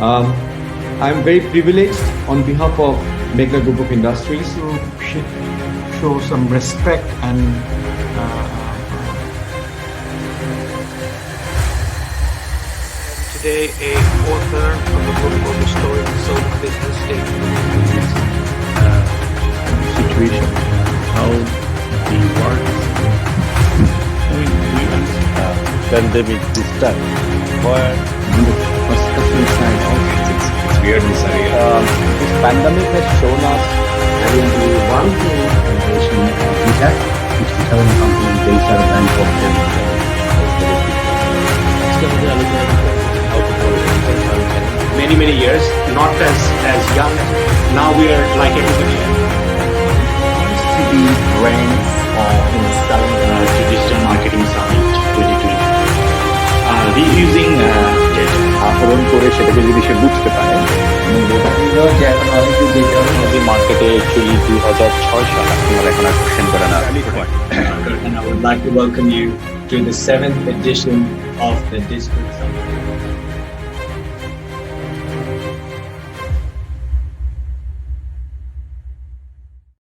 Um, I'm very privileged on behalf of Megla Group of Industries. To sh- show some respect and uh, Today, a author of the book called Restoring the Soul of Business State. uh, situation, how the world we, we uh, pandemic this time, where it's, it's weird in um, this pandemic has shown us having the one thing Innovation we have 67 companies based out of Bangkok and It's going to be aluminum how to grow it and many, many years, not as, as young. Now we are like everybody else. to be brands or in selling uh, to digital marketing summit 2020. Uh, reusing uh, data. আহরণ করে সেটাকে যদি সে বুঝতে পারে Technology মার্কেটে actually দুই হাজার ছয় সাল আপনারা এখন আর কোশ্চেন করে না and I would like to welcome you to the seventh edition of the Digital Summit.